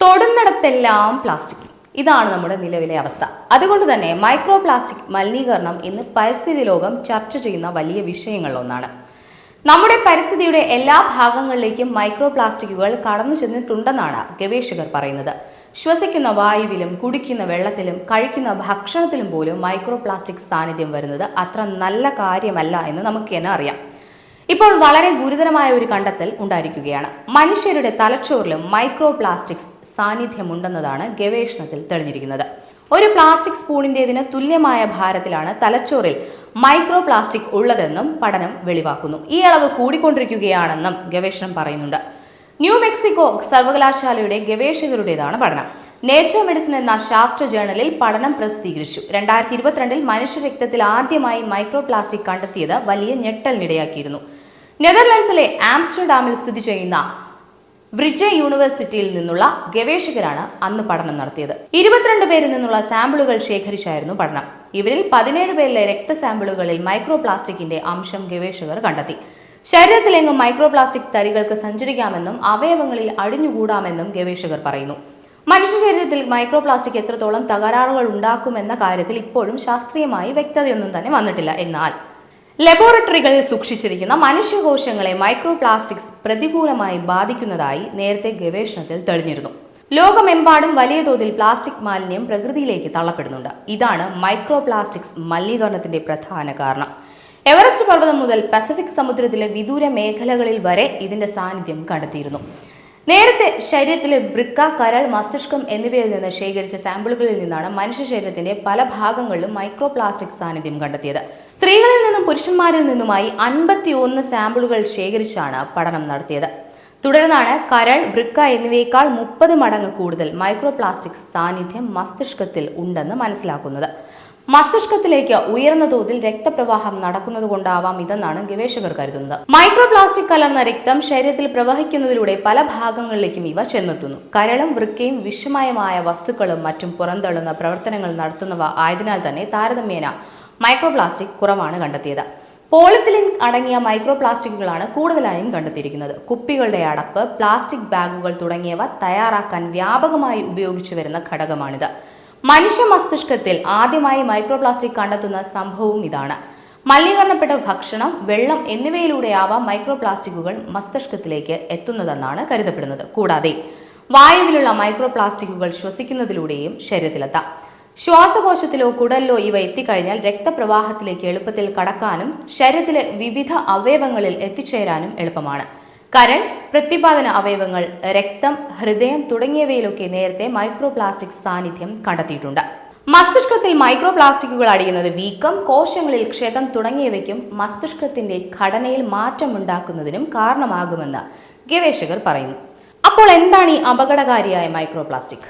തൊടുന്നിടത്തെല്ലാം plastic. ഇതാണ് നമ്മുടെ നിലവിലെ അവസ്ഥ. അതുകൊണ്ട് തന്നെ മൈക്രോ പ്ലാസ്റ്റിക് മലിനീകരണം ഇന്ന് പരിസ്ഥിതി ലോകം ചർച്ച ചെയ്യുന്ന വലിയ വിഷയങ്ങളിലൊന്നാണ്. നമ്മുടെ പരിസ്ഥിതിയുടെ എല്ലാ ഭാഗങ്ങളിലേക്കും മൈക്രോ പ്ലാസ്റ്റിക്കുകൾ കടന്നു ചെന്നിട്ടുണ്ടെന്നാണ് ഗവേഷകർ പറയുന്നത്. ശ്വസിക്കുന്ന വായുവിലും കുടിക്കുന്ന വെള്ളത്തിലും കഴിക്കുന്ന ഭക്ഷണത്തിലും പോലും മൈക്രോ പ്ലാസ്റ്റിക് സാന്നിധ്യം വരുന്നത് അത്ര നല്ല കാര്യമല്ല എന്ന് നമുക്ക് തന്നെ അറിയാം. ഇപ്പോൾ വളരെ ഗുരുതരമായ ഒരു കണ്ടെത്തൽ ഉണ്ടായിരിക്കുകയാണ്. മനുഷ്യരുടെ തലച്ചോറിലും മൈക്രോ പ്ലാസ്റ്റിക്സ് സാന്നിധ്യമുണ്ടെന്നതാണ് ഗവേഷണത്തിൽ തെളിഞ്ഞിരിക്കുന്നത്. ഒരു പ്ലാസ്റ്റിക് സ്പൂണിന്റെതിന് തുല്യമായ ഭാരത്തിലാണ് തലച്ചോറിൽ മൈക്രോ പ്ലാസ്റ്റിക് ഉള്ളതെന്നും പഠനം വെളിവാക്കുന്നു. ഈ അളവ് കൂടിക്കൊണ്ടിരിക്കുകയാണെന്നും ഗവേഷണം പറയുന്നുണ്ട്. ന്യൂ മെക്സിക്കോ സർവകലാശാലയുടെ ഗവേഷകരുടേതാണ് പഠനം. നേച്ചർ മെഡിസിൻ എന്ന ശാസ്ത്ര ജേണലിൽ പഠനം പ്രസിദ്ധീകരിച്ചു. രണ്ടായിരത്തി ഇരുപത്തിരണ്ടിൽ മനുഷ്യ രക്തത്തിൽ ആദ്യമായി മൈക്രോ പ്ലാസ്റ്റിക് കണ്ടെത്തിയത് വലിയ ഞെട്ടലിനിടയാക്കിയിരുന്നു. നെതർലൻഡ്സിലെ ആംസ്റ്റർഡാമിൽ സ്ഥിതി ചെയ്യുന്ന വ്രിജ യൂണിവേഴ്സിറ്റിയിൽ നിന്നുള്ള ഗവേഷകരാണ് അന്ന് പഠനം നടത്തിയത്. ഇരുപത്തിരണ്ട് പേരിൽ നിന്നുള്ള സാമ്പിളുകൾ ശേഖരിച്ചായിരുന്നു പഠനം. ഇവരിൽ പതിനേഴ് പേരിലെ രക്തസാമ്പിളുകളിൽ മൈക്രോ പ്ലാസ്റ്റിക്കിന്റെ അംശം ഗവേഷകർ കണ്ടെത്തി. ശരീരത്തിലെങ്ങും മൈക്രോ പ്ലാസ്റ്റിക് തരികൾക്ക് സഞ്ചരിക്കാമെന്നും അവയവങ്ങളിൽ അടിഞ്ഞുകൂടാമെന്നും ഗവേഷകർ പറയുന്നു. മനുഷ്യ ശരീരത്തിൽ മൈക്രോ പ്ലാസ്റ്റിക് എത്രത്തോളം തകരാറുകൾ ഉണ്ടാക്കുമെന്ന കാര്യത്തിൽ ഇപ്പോഴും ശാസ്ത്രീയമായി വ്യക്തതയൊന്നും തന്നെ വന്നിട്ടില്ല. എന്നാൽ ലബോറട്ടറികളിൽ സൂക്ഷിച്ചിരിക്കുന്ന മനുഷ്യകോശങ്ങളെ മൈക്രോ പ്ലാസ്റ്റിക്സ് പ്രതികൂലമായി ബാധിക്കുന്നതായി നേരത്തെ ഗവേഷണത്തിൽ തെളിഞ്ഞിരുന്നു. ലോകമെമ്പാടും വലിയ തോതിൽ പ്ലാസ്റ്റിക് മാലിന്യം പ്രകൃതിയിലേക്ക് തള്ളപ്പെടുന്നുണ്ട്. ഇതാണ് മൈക്രോ പ്ലാസ്റ്റിക്സ് മലിനീകരണത്തിന്റെ പ്രധാന കാരണം. എവറസ്റ്റ് പർവതം മുതൽ പസഫിക് സമുദ്രത്തിലെ വിദൂര മേഖലകളിൽ വരെ ഇതിന്റെ സാന്നിധ്യം കണ്ടെത്തിയിരുന്നു. നേരത്തെ ശരീരത്തിലെ വൃക്ക കരൾ മസ്തിഷ്കം എന്നിവയിൽ നിന്ന് ശേഖരിച്ച സാമ്പിളുകളിൽ നിന്നാണ് മനുഷ്യ ശരീരത്തിന്റെ പല ഭാഗങ്ങളിലും മൈക്രോപ്ലാസ്റ്റിക് സാന്നിധ്യം കണ്ടെത്തിയത്. സ്ത്രീകളിൽ നിന്നും പുരുഷന്മാരിൽ നിന്നുമായി അൻപത്തിയൊന്ന് സാമ്പിളുകൾ ശേഖരിച്ചാണ് പഠനം നടത്തിയത്. തുടർന്നാണ് കരൾ വൃക്ക എന്നിവയേക്കാൾ മുപ്പത് മടങ്ങ് കൂടുതൽ മൈക്രോപ്ലാസ്റ്റിക് സാന്നിധ്യം മസ്തിഷ്കത്തിൽ ഉണ്ടെന്ന് മനസ്സിലാക്കുന്നത്. മസ്തിഷ്കത്തിലേക്ക് ഉയർന്ന തോതിൽ രക്തപ്രവാഹം നടക്കുന്നത് കൊണ്ടാവാം ഇതെന്നാണ് ഗവേഷകർ കരുതുന്നത്. മൈക്രോപ്ലാസ്റ്റിക് കലർന്ന രക്തം ശരീരത്തിൽ പ്രവഹിക്കുന്നതിലൂടെ പല ഭാഗങ്ങളിലേക്കും ഇവ ചെന്നെത്തുന്നു. കരളും വൃക്കയും വിഷമയമായ വസ്തുക്കളും മറ്റും പുറന്തള്ളുന്ന പ്രവർത്തനങ്ങൾ നടത്തുന്നവ ആയതിനാൽ തന്നെ താരതമ്യേന മൈക്രോപ്ലാസ്റ്റിക് കുറവാണ് കണ്ടെത്തിയത്. പോളിത്തിലിൻ അടങ്ങിയ മൈക്രോ പ്ലാസ്റ്റിക്കുകളാണ് കൂടുതലായും കണ്ടെത്തിയിരിക്കുന്നത്. കുപ്പികളുടെ അടപ്പ് പ്ലാസ്റ്റിക് ബാഗുകൾ തുടങ്ങിയവ തയ്യാറാക്കാൻ വ്യാപകമായി ഉപയോഗിച്ചു വരുന്ന ഘടകമാണിത്. മനുഷ്യ മസ്തിഷ്കത്തിൽ ആദ്യമായി മൈക്രോ പ്ലാസ്റ്റിക് കണ്ടെത്തുന്ന സംഭവവും ഇതാണ്. മലിനീകരണപ്പെട്ട ഭക്ഷണം വെള്ളം എന്നിവയിലൂടെയാവാം മൈക്രോ പ്ലാസ്റ്റിക്കുകൾ മസ്തിഷ്കത്തിലേക്ക് എത്തുന്നതെന്നാണ് കരുതപ്പെടുന്നത്. കൂടാതെ വായുവിലുള്ള മൈക്രോ പ്ലാസ്റ്റിക്കുകൾ ശ്വസിക്കുന്നതിലൂടെയും ശരീരത്തിലെത്താം. ശ്വാസകോശത്തിലോ കുടലിലോ ഇവ എത്തിക്കഴിഞ്ഞാൽ രക്തപ്രവാഹത്തിലേക്ക് എളുപ്പത്തിൽ കടക്കാനും ശരീരത്തിലെ വിവിധ അവയവങ്ങളിൽ എത്തിച്ചേരാനും എളുപ്പമാണ്. കരൾ പ്രത്യുപാദന അവയവങ്ങൾ രക്തം ഹൃദയം തുടങ്ങിയവയിലൊക്കെ നേരത്തെ മൈക്രോപ്ലാസ്റ്റിക് സാന്നിധ്യം കണ്ടെത്തിയിട്ടുണ്ട്. മസ്തിഷ്കത്തിൽ മൈക്രോപ്ലാസ്റ്റിക്കുകൾ അടിയുന്നത് വീക്കം കോശങ്ങളിൽ ക്ഷതം തുടങ്ങിയവയ്ക്കും മസ്തിഷ്കത്തിന്റെ ഘടനയിൽ മാറ്റമുണ്ടാക്കുന്നതിനും കാരണമാകുമെന്ന് ഗവേഷകർ പറയുന്നു. അപ്പോൾ എന്താണ് ഈ അപകടകാരിയായ മൈക്രോ പ്ലാസ്റ്റിക്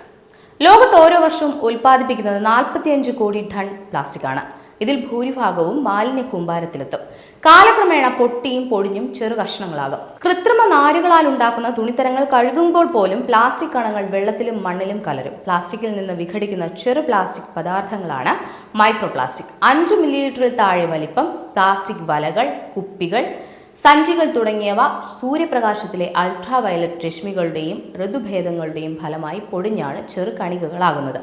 ലോകത്ത് ഓരോ വർഷവും ഉൽപ്പാദിപ്പിക്കുന്നത് നാൽപ്പത്തിയഞ്ച് കോടി ടൺ പ്ലാസ്റ്റിക് ആണ്. ഇതിൽ ഭൂരിഭാഗവും മാലിന്യ കൂമ്പാരത്തിലെത്തും. കാലക്രമേണ പൊട്ടിയും പൊടിഞ്ഞും ചെറു കഷ്ണങ്ങളാകും. കൃത്രിമ നാരുകളാൽ ഉണ്ടാക്കുന്ന തുണിത്തരങ്ങൾ കഴുകുമ്പോൾ പോലും പ്ലാസ്റ്റിക് കണങ്ങൾ വെള്ളത്തിലും മണ്ണിലും കലരും. പ്ലാസ്റ്റിക്കിൽ നിന്ന് വിഘടിക്കുന്ന ചെറു പ്ലാസ്റ്റിക് പദാർത്ഥങ്ങളാണ് മൈക്രോ പ്ലാസ്റ്റിക് അഞ്ച് മില്ലിലിറ്ററിൽ താഴെ വലിപ്പം പ്ലാസ്റ്റിക് വലകൾ കുപ്പികൾ സഞ്ചികൾ തുടങ്ങിയവ സൂര്യപ്രകാശത്തിലെ അൾട്രാ വയലറ്റ് രശ്മികളുടെയും ഋതുഭേദങ്ങളുടെയും ഫലമായി പൊടിഞ്ഞാണ് ചെറുകണികകളാകുന്നത്.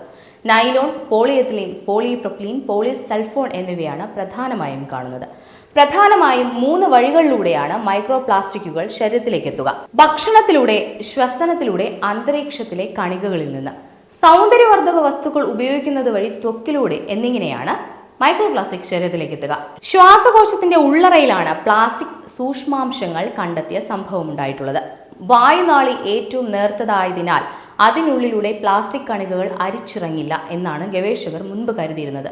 Nylon polyethylene polypropylene poly sulfone എന്നിവയാണ് പ്രധാനമായും കാണുന്നത്. പ്രധാനമായും മൂന്ന് വഴികളിലൂടെയാണ് മൈക്രോ പ്ലാസ്റ്റിക്കുകൾ ശരീരത്തിലേക്ക് എത്തുക ഭക്ഷണത്തിലൂടെ ശ്വസനത്തിലൂടെ അന്തരീക്ഷത്തിലെ കണികകളിൽ നിന്ന്. സൗന്ദര്യവർദ്ധക വസ്തുക്കൾ ഉപയോഗിക്കുന്നത് വഴി ത്വക്കിലൂടെ എന്നിങ്ങനെയാണ് മൈക്രോ പ്ലാസ്റ്റിക് ശരീരത്തിലേക്ക് എത്തുക ശ്വാസകോശത്തിന്റെ ഉള്ളറയിലാണ് പ്ലാസ്റ്റിക് സൂക്ഷ്മാംശങ്ങൾ കണ്ടെത്തിയ സംഭവം ഉണ്ടായിട്ടുള്ളത് വായുനാളി ഏറ്റവും നേർത്തതായതിനാൽ അതിനുള്ളിലൂടെ പ്ലാസ്റ്റിക് കണികകൾ അരിച്ചിറങ്ങില്ല എന്നാണ് ഗവേഷകർ മുൻപ് കരുതിയിരുന്നത്.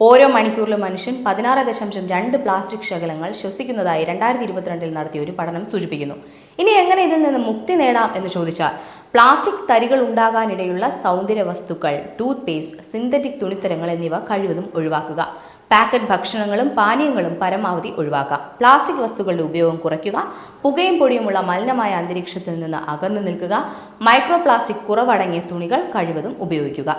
ഓരോ മണിക്കൂറിലും മനുഷ്യൻ പതിനാറ് ദശാംശം രണ്ട് പ്ലാസ്റ്റിക് ശകലങ്ങൾ ശ്വസിക്കുന്നതായി രണ്ടായിരത്തി ഇരുപത്തിരണ്ടിൽ നടത്തിയ ഒരു പഠനം സൂചിപ്പിക്കുന്നു. ഇനി എങ്ങനെ ഇതിൽ നിന്ന് മുക്തി നേടാം എന്ന് ചോദിച്ചാൽ പ്ലാസ്റ്റിക് തരികൾ ഉണ്ടാകാനിടയുള്ള സൗന്ദര്യ വസ്തുക്കൾ ടൂത്ത് പേസ്റ്റ് സിന്തറ്റിക് തുണിത്തരങ്ങൾ എന്നിവ കഴിവതും ഒഴിവാക്കുക. പാക്കറ്റ് ഭക്ഷണങ്ങളും പാനീയങ്ങളും പരമാവധി ഒഴിവാക്കാം. പ്ലാസ്റ്റിക് വസ്തുക്കളുടെ ഉപയോഗം കുറയ്ക്കുക പുകയും പൊടിയുമുള്ള മലിനമായ അന്തരീക്ഷത്തിൽ നിന്ന് അകന്നു നിൽക്കുക മൈക്രോ പ്ലാസ്റ്റിക് കുറവടങ്ങിയ തുണികൾ കഴിവതും ഉപയോഗിക്കുക.